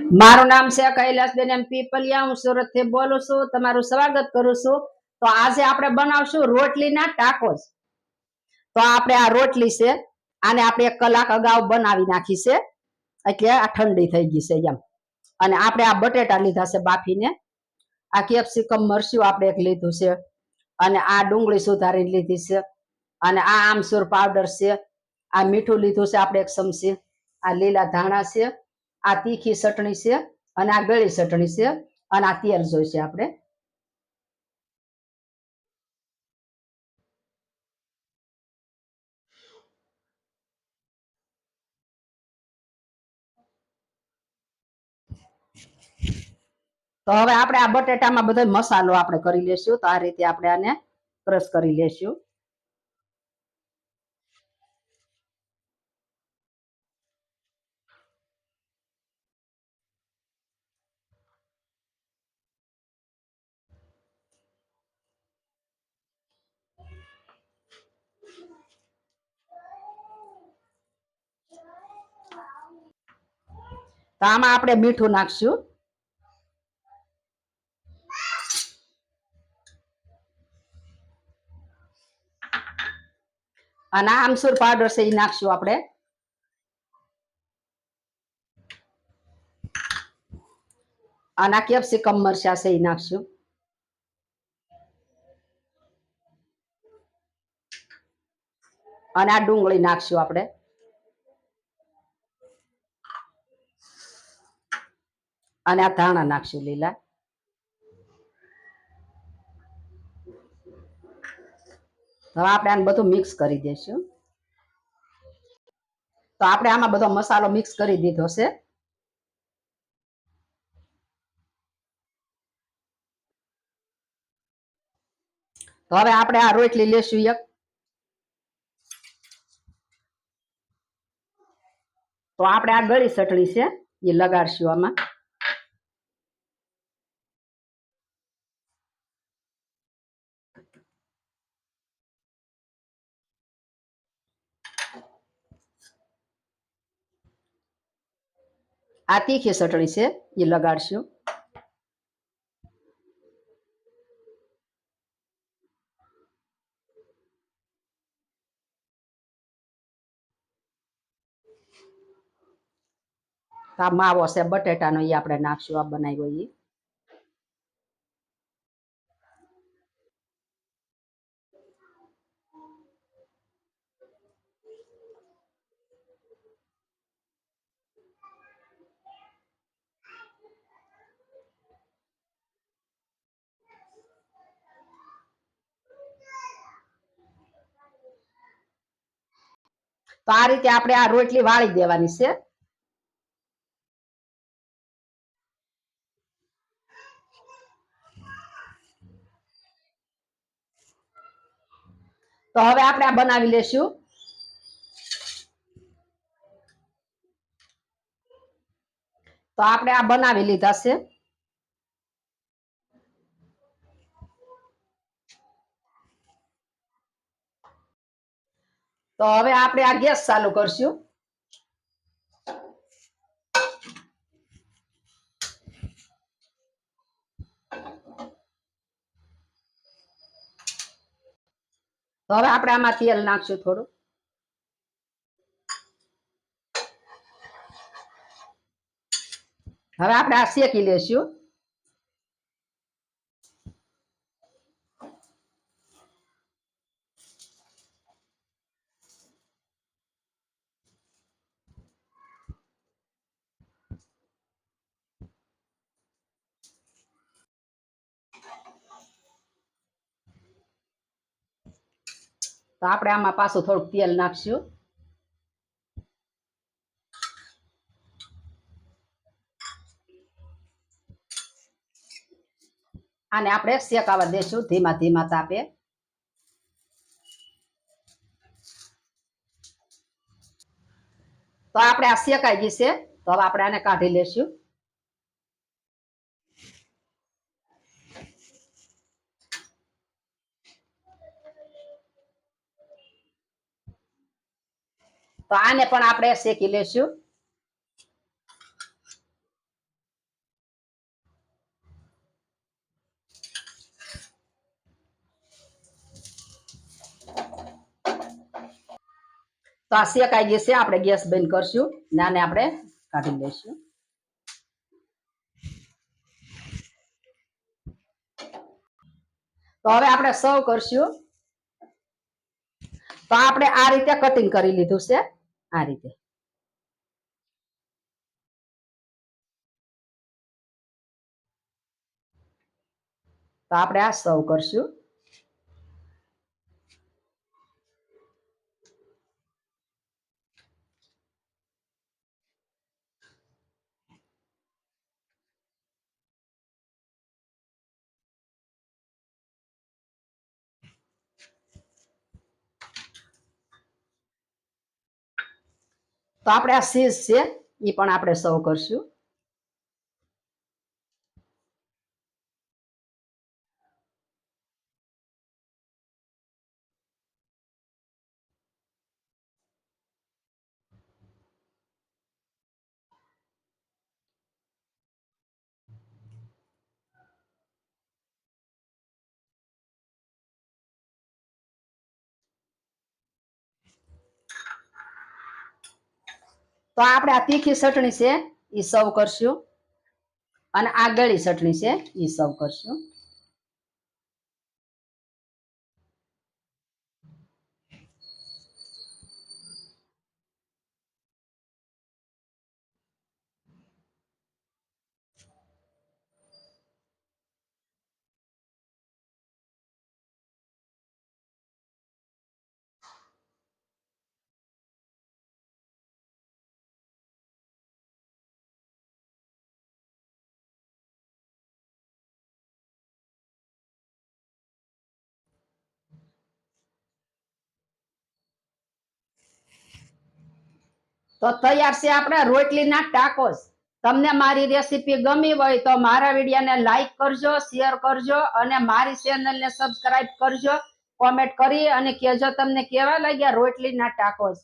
મારું નામ છે કૈલાસબેન એમ પીપલિયા. હું સુરતથી બોલું છું. તમારું સ્વાગત કરું છું. તો આજે આપણે બનાવશું રોટલીના ટાકોસ. તો આપણે આ રોટલી છે, આને આપણે એક કલાક અગાઉ બનાવી નાખી છે. એટલે આ ઠંડી થઈ ગઈ છે એમ. અને આપણે આ બટેટા લીધા છે બાફીને. આ કેપ્સિકમ મરસ્યું આપણે એક લીધું છે. અને આ ડુંગળી સુધારી લીધી છે. અને આ આમસૂર પાવડર છે. આ મીઠું લીધું છે આપણે એક ચમચી. આ લીલા ધાણા છે. આ તીખી ચટણી છે અને આ ગળી ચટણી છે અને આ તેલ જોઈશે આપણે. તો હવે આપણે આ બટેટામાં બધો મસાલો આપણે કરી લેશું. તો આ રીતે આપણે આને ક્રશ કરી લેશું. તો આમાં આપણે મીઠું નાખશું. અને આમસુર પાવડર છે એ નાખશું આપણે. અને આ કેપ્સિકમ મરચા છે એ નાખશું. અને આ ડુંગળી નાખશું આપણે. અને આ ધાણા નાખશું લીલા. હવે આપણે આને બધું મિક્સ કરી દઈશું. તો આપણે આમાં બધો મસાલો મિક્સ કરી દીધો છે. તો હવે આપણે આ રોટલી લેશું એક. તો આપણે આ ગળી ચટણી છે, એ લગાડશું આમાં. આ તીખી ચટણી છે એ લગાડશું. આ માવો છે, બટેટાનો એ આપણે નાખશું, આ બનાવ્યો એ તો આ રીતે આપણે આ રોટલી વાળી દેવાની છે. તો હવે આપણે આ બનાવી લેશું. તો આપણે આ બનાવી લીધા છે. તો હવે આપણે આ ગેસ ચાલુ કરશું. હવે આપણે આમાં તેલ નાખશું થોડું. હવે આપણે આ શેકી લેશું. તો આપણે આમાં પાછું થોડુંક તેલ નાખશું. આને આપણે શેકાવા દેશું ધીમા ધીમા તાપે. તો આપણે આ શેકાઈ ગઈ છે. તો હવે આપણે આને કાઢી લેશું. તો આને પણ આપણે શેકી લેશું. તો આ શેકાઈ જશે આપણે ગેસ બંધ કરશું ને આને આપણે કાઢી લઈશું તો હવે આપણે સર્વ કરશું. તો આપણે આ રીતે કટિંગ કરી લીધું છે. આ રીતે. તો આપણે આ સર્વ કરશું. તો આપણે આ સીઝ છે એ પણ આપણે સર્વ કરશું. તો આપણે આ તીખી ચટણી છે એ સર્વ કરશું. અને આ ગળી ચટણી છે એ સર્વ કરશું. તો તૈયાર છે આપણા રોટલીના ટાકોસ. તમને મારી રેસીપી ગમી હોય તો મારા વિડીયોને લાઈક કરજો, શેર કરજો અને મારી ચેનલને સબસ્ક્રાઇબ કરજો. કોમેન્ટ કરી અને કહેજો તમને કેવા લાગ્યા રોટલીના ટાકોસ.